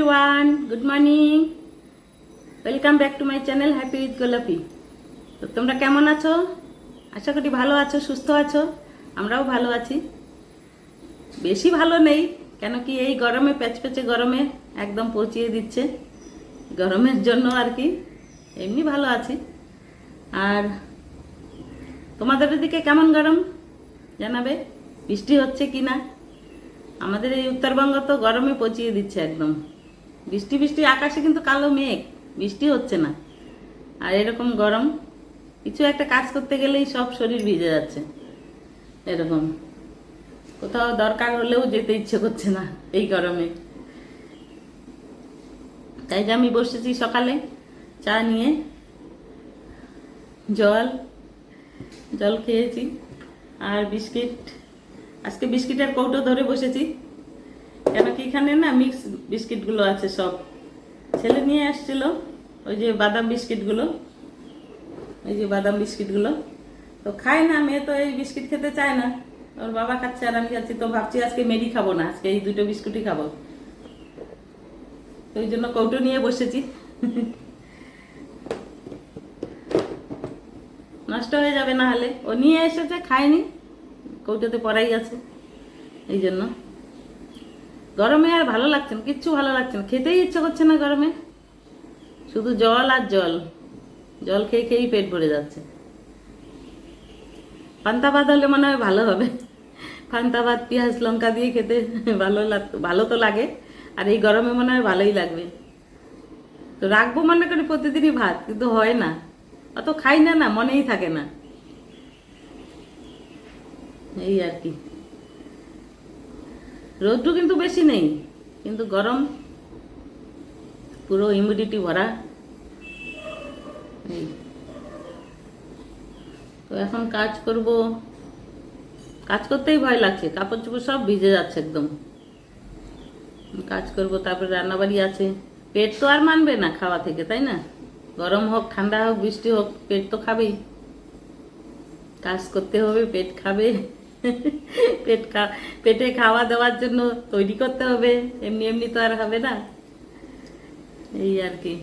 Everyone good morning welcome back to my channel happy with Golapi তো তোমরা কেমন আছো? আশা করি ভালো আছো, সুস্থ আছো, আমরাও ভালো আছি। বেশি ভালো নেই, কেন কি এই গরমে প্যাচপ্যাচে গরমে একদম পচিয়ে দিচ্ছে। গরমের জন্য আর কি, এমনি ভালো আছি। আর তোমাদের দিকে কেমন গরম? জানাবে, বৃষ্টি হচ্ছে কি না আমাদের এই উত্তরবঙ্গ তো গরমে পচিয়ে দিচ্ছে একদম। বৃষ্টি বৃষ্টি, আকাশে কিন্তু কালো মেঘ, বৃষ্টি হচ্ছে না। আর এরকম গরম, কিছু একটা কাজ করতে গেলেই সব শরীর ভিজে যাচ্ছে, এরকম। কোথাও দরকার হলেও যেতে ইচ্ছে করছে না এই গরমে। তাই যে আমি বসেছি সকালে, চা নিয়ে, জল জল খেয়েছি, আর বিস্কিট, আজকে বিস্কিটের কৌটো ধরে বসেছি। কেন কি এখানে না মিক্স বিস্কিটগুলো আছে সব। ছেলে নিয়ে আসছিল, ওই যে বাদাম বিস্কিটগুলো, ওই যে বাদাম বিস্কিটগুলো। তো খায় না, মেয়ে তো এই বিস্কিট খেতে চায় না। ওর বাবা খাচ্ছে আর আমি খাচ্ছি, তো ভাবছি আজকে মেরি খাব না, আজকে এই দুটো বিস্কুটই খাব। তো ওই জন্য কৌটো নিয়ে বসেছি। নষ্ট হয়ে যাবে না হলে। ও নিয়ে এসেছে, খায়নি, কৌটোতে পড়াই আছে, এই জন্য। গরমে আর ভালো লাগছে না, কিচ্ছু ভালো লাগছে না। খেতেই ইচ্ছে করছে না গরমে। শুধু জল আর জল। জল খেয়ে খেয়েই পেট ভরে যাচ্ছে। পান্তা ভাত হলে মনে হয় ভালো হবে। পান্তা ভাত, পেঁয়াজ, লঙ্কা দিয়ে খেতে ভালো লাগ, ভালো তো লাগে। আর এই গরমে মনে হয় ভালোই লাগবে। তো রাখব মনে করি প্রতিদিনই ভাত, কিন্তু হয় না। অত খাই না না, মনেই থাকে না। এই আর কি। রোদ্রু কিন্তু বেশি নেই, কিন্তু গরম, পুরো ইমিউনিটি ভরা। তো এখন কাজ করব। কাজ করতেই ভয় লাগছে কাপড় চোপড় সব ভিজে যাচ্ছে একদম। কাজ করব, তারপরে রান্নাবাড়ি আছে। পেট তো আর মানবে না খাওয়া থেকে, তাই না? গরম হোক, ঠান্ডা হোক, বৃষ্টি হোক, পেট তো খাবেই। কাজ করতে হবে, পেট খাবে। পেট পেটে খাওয়া দেওয়ার জন্য তৈরি করতে হবে। এমনি এমনি তো আর হবে না। এই আর কি।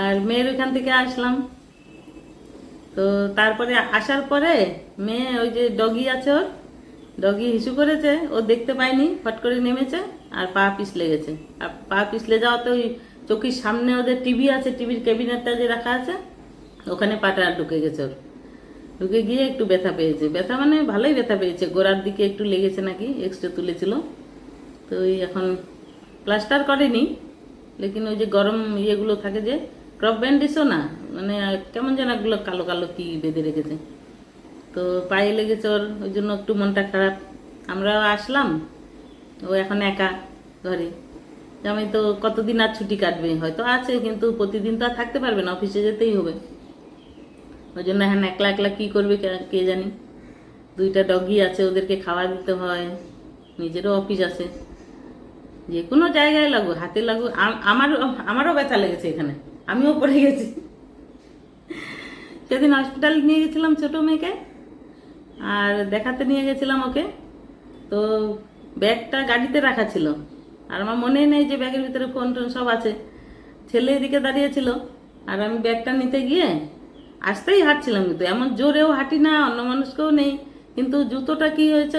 আর মেয়ের ওখান থেকে আসলাম। তো তারপরে আসার পরে মেয়ে ওই যে ডগি আছে ওর ডগি হিসু করেছে, ও দেখতে পায়নি, ফট করে নেমেছে আর পা পিছলে গেছে। আর পা পিছলে যাওয়াতে ওই চোখের সামনে ওদের টিভি আছে টিভির ক্যাবিনেটটা যে রাখা আছে, ওখানে পাটা ঢুকে গেছে ওর। ঢুকে গিয়ে একটু ব্যথা পেয়েছে। ব্যথা মানে ভালোই ব্যথা পেয়েছে। গোড়ার দিকে একটু লেগেছে নাকি এক্সরে তুলেছিল। তো ওই এখন প্লাস্টার করেনি, লেকিন ওই যে গরম ইয়েগুলো থাকে যে, ক্রপ ব্যান্ডেজও না মানে কেমন যেন একগুলো কালো কালো কি বেঁধে রেখেছে। তো পায়ে লেগেছে ওর, ওই জন্য একটু মনটা খারাপ। আমরাও আসলাম, ও এখন একা ঘরে। আমি তো কতদিন আর ছুটি কাটবে? হয়তো আছে, কিন্তু প্রতিদিন তো আর থাকতে পারবে না, অফিসে যেতেই হবে। ওই জন্য এখন একলা একলা কী করবে কে- জানি। দুইটা ডগি আছে, ওদেরকে খাওয়া দিতে হয়। নিজেরও অফিস আছে। যে কোনো জায়গায় লাগু হাতে লাগু আম- আমারও ব্যথা লেগেছে এখানে। আমিও পড়ে গেছি। সেদিন হসপিটাল নিয়ে গেছিলাম ছোট মেয়েকে, আর দেখাতে নিয়ে গেছিলাম ওকে। তো ব্যাগটা গাড়িতে রাখা ছিল। আর আমার মনেই নেই যে ব্যাগের ভিতরে ফোন টোন সব আছে। ছেলে এদিকে দাঁড়িয়েছিল আর আমি ব্যাগটা নিতে গিয়ে আসতেই হাঁটছিলাম কিন্তু, এমন জোরেও হাঁটি না, অন্য মানুষকেও নেই। কিন্তু জুতোটা কি হয়েছে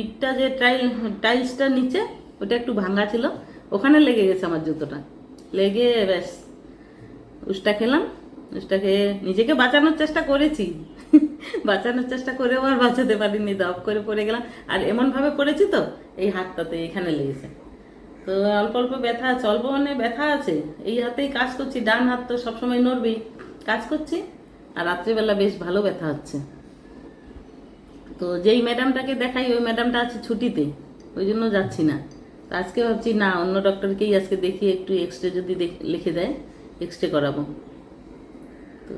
ইটটা যে টাইল, টাইলসটা নিচে, ওটা একটু ভাঙা ছিল, ওখানে লেগে গেছে আমার জুতোটা। লেগে ব্যাস উষ্টা খেলাম উষ্টা খেয়ে নিজেকে বাঁচানোর চেষ্টা করেছি। বাঁচানোর চেষ্টা করেও আর বাঁচাতে পারিনি দপ করে পড়ে গেলাম। আর এমনভাবে পড়েছি তো, এই হাতটাতে, এখানে লেগেছে। তো অল্প অল্প ব্যথা আছে অল্প মানে ব্যথা আছে, এই হাতেই কাজ করছি, ডান হাত তো সবসময় নড়বেই। কাজ করছি আর রাত্রিবেলা বেশ ভালো ব্যথা হচ্ছে। তো যেই ম্যাডামটাকে দেখাই, ওই ম্যাডামটা আছে ছুটিতে, ওই জন্য যাচ্ছি না। তো আজকে ভাবছি, না, অন্য ডক্টরকেই আজকে দেখি, একটু এক্সরে যদি লিখে দেয় এক্সরে করাবো। তো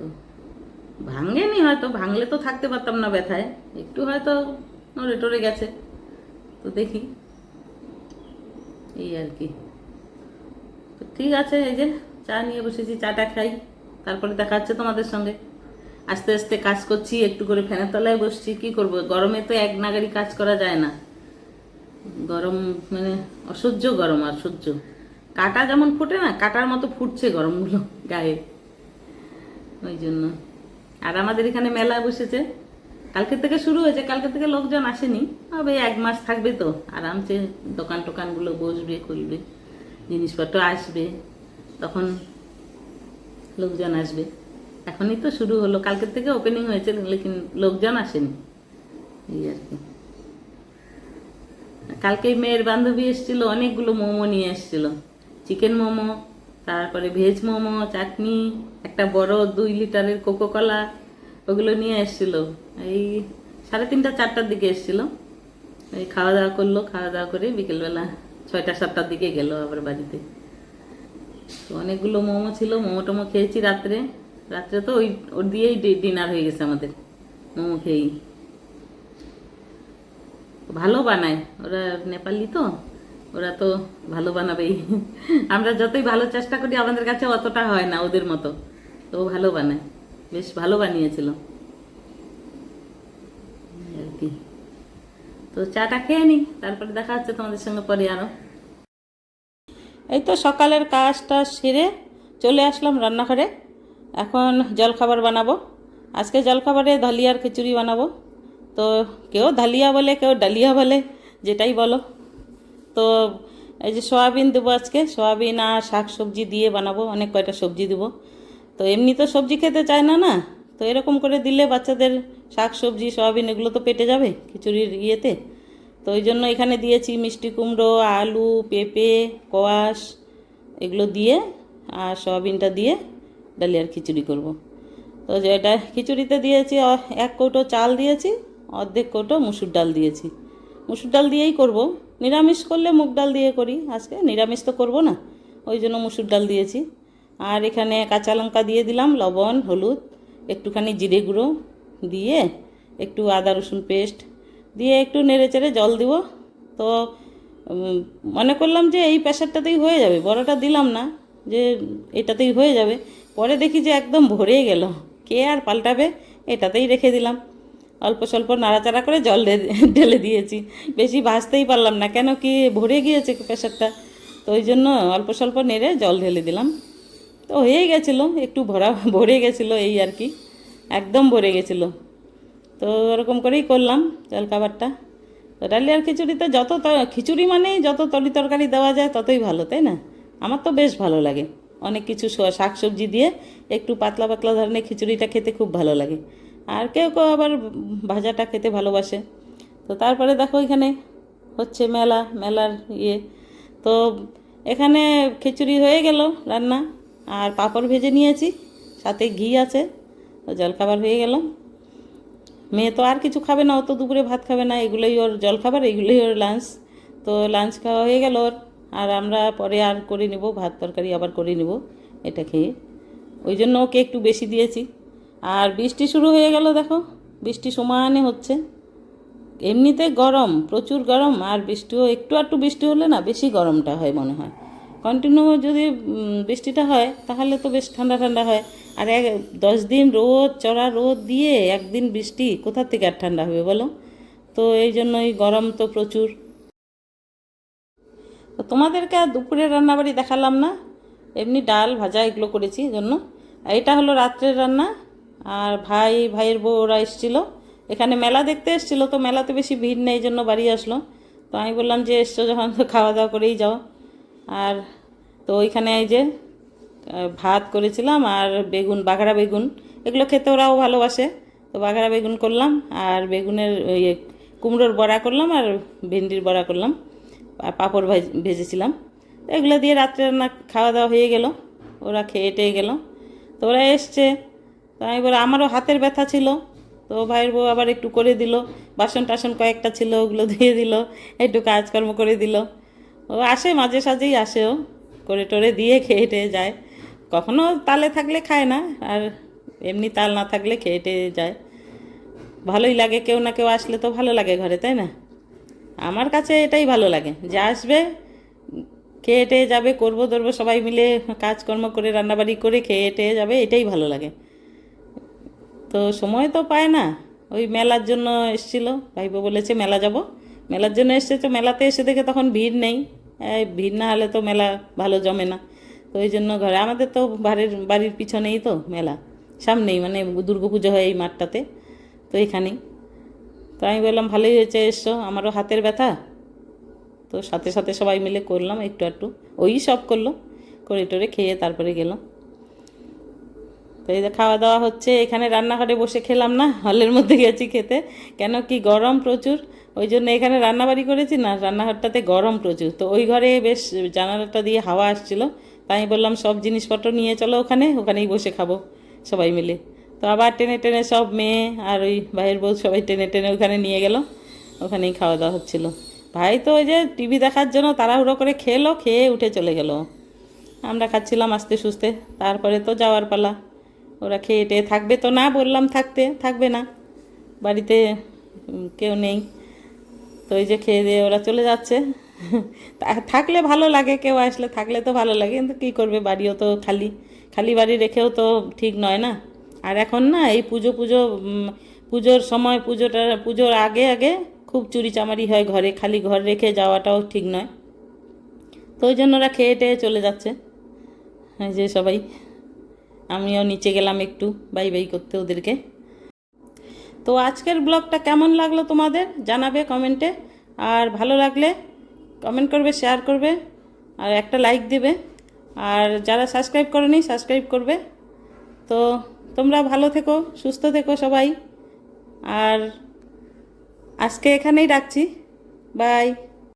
ভাঙেনি হয়তো, ভাঙলে তো থাকতে পারতাম না ব্যথায়। একটু হয়তো নড়ে টরে গেছে। তো দেখি। এই আর কি। তো ঠিক আছে, এই যে চা নিয়ে বসেছি, চাটা খাই, তারপরে দেখা হচ্ছে তোমাদের সঙ্গে। আস্তে আস্তে কাজ করছি, একটু করে ফ্যানের তলায় বসছি, কি করব? গরমে তো এক নাগারি কাজ করা যায় না। গরম মানে অসহ্য গরম আর সহ্য। কাটা যেমন ফোটে না, কাটার মতো ফুটছে গরমগুলো গায়ে। ওই জন্য। আর আমাদের এখানে মেলা বসেছে। কালকে থেকে শুরু হয়েছে কালকে থেকে লোকজন আসেনি। তবে এক মাস থাকবে তো, আরামসে দোকান টোকানগুলো বসবে, খুলবে, জিনিসপত্র আসবে, তখন লোকজন আসবে। এখনই তো শুরু হলো। কালকের থেকে ওপেনিং হয়েছে, লেকিন লোকজন আসেনি। এই আর কি। কালকে মেয়ের বান্ধবী এসেছিল, অনেকগুলো মোমো নিয়ে এসেছিল। চিকেন মোমো, তারপরে ভেজ মোমো, চাটনি, একটা বড় দুই লিটারের কোকো কলা ওগুলো নিয়ে এসেছিল। এই সাড়ে তিনটা, চারটার দিকে এসেছিল। এই খাওয়া দাওয়া করল খাওয়া দাওয়া করে বিকেলবেলা ছয়টা, সাতটার দিকে গেল আবার বাড়িতে। তো অনেকগুলো মোমো ছিল মোমো টোমো খেয়েছি রাত্রে। রাত্রে তো ওই, ওর দিয়েই ডিনার হয়ে গেছে আমাদের। মোমো খেয়েই। ভালো বানায়। ওরা নেপালি তো, ওরা তো ভালো বানাবেই। আমরা যতই ভালো চেষ্টা করি, আমাদের কাছে অতটা হয় না ওদের মতো। তো ও ভালো বানায়। বেশ ভালো বানিয়েছিল। আর কি। তো চাটা খেয়ে নি তারপরে দেখা হচ্ছে তোমাদের সঙ্গে পরে আরও। এই তো সকালের কাজটা সেরে চলে আসলাম রান্নাঘরে। এখন জলখাবার বানাবো। আজকে জলখাবারে ধালিয়ার খিচুড়ি বানাবো। তো কেউ ধালিয়া বলে, কেউ ডালিয়া বলে, যেটাই বলো। তো এই যে সয়াবিন দেবো আজকে, সয়াবিন আর শাক সবজি দিয়ে বানাবো, অনেক কয়টা সবজি দেবো। তো এমনি তো সবজি খেতে চায় না না। তো এরকম করে দিলে বাচ্চাদের শাক সবজি, সয়াবিন এগুলো তো পেটে যাবে খিচুড়ির ইয়েতে। তো ওই জন্য এখানে দিয়েছি মিষ্টি কুমড়ো, আলু, পেঁপে, কোয়াশ এগুলো দিয়ে আর সয়াবিনটা দিয়ে ডালিয়ার খিচুড়ি করব। তো যেটা খিচুড়িতে দিয়েছি এক কৌটো চাল দিয়েছি, অর্ধেক কৌটো মুসুর ডাল দিয়েছি। মুসুর ডাল দিয়েই করব। নিরামিষ করলে মুগ ডাল দিয়ে করি, আজকে নিরামিষ তো করব না, ওই জন্য মুসুর ডাল দিয়েছি। আর এখানে কাঁচা লঙ্কা দিয়ে দিলাম, লবণ, হলুদ, একটুখানি জিরে গুঁড়ো দিয়ে একটু আদা রসুন পেস্ট দিয়ে একটু নেড়ে চেড়ে জল দিব। তো মনে করলাম যে এই প্রেশারটাতেই হয়ে যাবে, বড়টা দিলাম না যে এটাতেই হয়ে যাবে। পরে দেখি যে একদম ভরে গেল। কে আর পাল্টাবে? এটাতেই রেখে দিলাম। অল্প স্বল্প নাড়াচাড়া করে জল ঢেলে দিয়েছি। বেশি ভাজতেই পারলাম না। কেন কি ভরে গিয়েছে প্রেশারটা তো ওই জন্য অল্প স্বল্প নেড়ে জল ঢেলে দিলাম। তো হয়ে গেছিল। একটু ভরা, ভরে গেছিল এই আর কি। একদম ভরে গেছিল। তো ওরকম করেই করলাম জলখাবারটা তো ডালিয়ার খিচুড়িতে যত খিচুড়ি মানেই যত তরি তরকারি দেওয়া যায় ততই ভালো, তাই না? আমার তো বেশ ভালো লাগে। অনেক কিছু শাক সবজি দিয়ে একটু পাতলা পাতলা ধরনের খিচুড়িটা খেতে খুব ভালো লাগে। আর কেউ কেউ আবার ভাজাটা খেতে ভালোবাসে। তো তারপরে দেখো এখানে হচ্ছে মেলা, মেলার ইয়ে। তো এখানে খিচুড়ি হয়ে গেল রান্না। আর পাঁপড় ভেজে নিয়েছি, সাথে ঘি আছে, তো জলখাবার হয়ে গেল। মেয়ে তো আর কিছু খাবে না, ও তো দুপুরে ভাত খাবে না, এগুলোই ওর জলখাবার, এগুলোই ওর লাঞ্চ তো লাঞ্চ খাওয়া হয়ে গেল ওর। আর আমরা পরে আর করে নিব, ভাত তরকারি আবার করে নেব, এটা খেয়ে। ওই জন্য ওকে একটু বেশি দিয়েছি। আর বৃষ্টি শুরু হয়ে গেল, দেখো, বৃষ্টি সমানে হচ্ছে। এমনিতে গরম, প্রচুর গরম, আর বৃষ্টিও, একটু একটু বৃষ্টি হলে না বেশি গরমটা হয় মনে হয়। কন্টিনিউ যদি বৃষ্টিটা হয়, তাহলে তো বেশ ঠান্ডা ঠান্ডা হয়। আর এক, দশ দিন রোদ, চড়া রোদ দিয়ে একদিন বৃষ্টি কোথা থেকে আর ঠান্ডা হবে বলো? তো এই জন্যই গরম তো প্রচুর। তো তোমাদেরকে আর দুপুরের রান্নাবাড়ি দেখালাম না। এমনি ডাল ভাজা এগুলো করেছি জন্য। এটা হলো রাত্রের রান্না, আর ভাই, ভাইয়ের বউ ওরা এসেছিল। এখানে মেলা দেখতে এসেছিল, তো মেলাতে বেশি ভিড় নেই জন্য বাড়ি আসলো। তো আমি বললাম যে, এসছো যখন, তো খাওয়া দাওয়া করেই যাও। আর তো ওইখানে এই যে ভাত করেছিলাম আর বেগুন বাঘারা বেগুন। এগুলো খেতে ওরাও ভালোবাসে। তো বাঘারা বেগুন করলাম, আর বেগুনের ইয়ে কুমড়োর বড়া করলাম আর ভেন্ডির বড়া করলাম। পাঁপড় ভাজ, ভেজেছিলাম। এগুলো দিয়ে রাত্রে রান্না খাওয়া দাওয়া হয়ে গেল। ওরা খেয়ে টেয়ে গেল। তো ওরা এসছে। তো আমি বলে আমারও হাতের ব্যথা ছিল। তো ভাইয়ের বউ আবার একটু করে দিল। বাসন টাসন কয়েকটা ছিল, ওগুলো দিয়ে দিল। একটু কাজকর্ম করে দিল। ও আসে, মাঝে সাঝেই আসে ও। করে টোরে দিয়ে খেয়ে টেয়ে যায়। কখনো তালে থাকলে খায় না, আর এমনি তাল না থাকলে খেয়ে টেয়ে যায়। ভালোই লাগে, কেউ না কেউ আসলে তো ভালো লাগে ঘরে, তাই না? আমার কাছে এটাই ভালো লাগে। যে আসবে খেয়ে টেয়ে যাবে, করব, ধরবো, সবাই মিলে কাজকর্ম করে, রান্নাবাড়ি করে খেয়ে টেয়ে যাবে, এটাই ভালো লাগে। তো সময় তো পায় না। ওই মেলার জন্য এসছিল ভাইবো বলেছে মেলা যাব। মেলার জন্য এসছে তো মেলাতে এসে দেখে তখন ভিড় নেই। ভিড় না হলে তো মেলা ভালো জমে না। তো ওই জন্য ঘরে, আমাদের তো বাড়ির বাড়ির পিছনেই তো মেলা। সামনেই মানে দুর্গা পুজো হয় এই মাঠটাতে। তো এখানেই। তো আমি বললাম, ভালোই হয়েছে এসছো, আমারও হাতের ব্যথা? তো সাথে সাথে সবাই মিলে করলাম একটু একটু ওই সব করল, করে টোরে খেয়ে তারপরে গেলাম। তো এই যে খাওয়া দাওয়া হচ্ছে, এখানে রান্নাঘরে বসে খেলাম না, হলের মধ্যে গেছি খেতে। কেন কি গরম প্রচুর, ওই জন্য এখানে রান্নাবাড়ি করেছি না, রান্নাঘরটাতে গরম প্রচুর। তো ওই ঘরে বেশ জানালাটা দিয়ে হাওয়া আসছিল, তাই বললাম, সব জিনিসপত্র নিয়ে চলো ওখানে, ওখানেই বসে খাব। সবাই মিলে। তো আবার টেনে টেনে সব মেয়ে আর ওই ভাইয়ের বউ সবাই টেনে টেনে ওখানে নিয়ে গেল। ওখানেই খাওয়া দাওয়া হচ্ছিল। ভাই তো ওই যে টিভি দেখার জন্য তাড়াহুড়ো করে খেলো, খেয়ে উঠে চলে গেল। আমরা খাচ্ছিলাম আস্তে সুস্তে তারপরে তো যাওয়ার পালা। ওরা খেয়ে টেয়ে থাকবে তো না বললাম থাকতে, থাকবে না। বাড়িতে কেউ নেই। তো ওই যে খেয়ে দিয়ে ওরা চলে যাচ্ছে। থাকলে ভালো লাগে, কেউ আসলে থাকলে তো ভালো লাগে। কিন্তু কী করবে? বাড়িও তো খালি। খালি বাড়ি রেখেও তো ঠিক নয় না। আর এখন না, এই পুজো পুজো পুজোর সময় পুজোটা, পুজোর আগে আগে খুব চুরি চামারি হয় ঘরে, খালি ঘর রেখে যাওয়াটাও ঠিক নয়। তো ওই জন্য ওরা খেয়ে টেয়ে চলে যাচ্ছে। যে সবাই, আমিও নিচে গেলাম একটু, বাই বাই করতে ওদেরকে। তো আজকের ব্লগটা কেমন লাগল তোমাদের জানাবে কমেন্টে, আর ভালো লাগলে কমেন্ট করবে, শেয়ার করবে, আর একটা লাইক দেবে। আর যারা সাবস্ক্রাইব করেনি, সাবস্ক্রাইব করবে। তো তোমরা ভালো থেকো সুস্থ থেকো সবাই। আর আজকে এখানেই রাখছি। বাই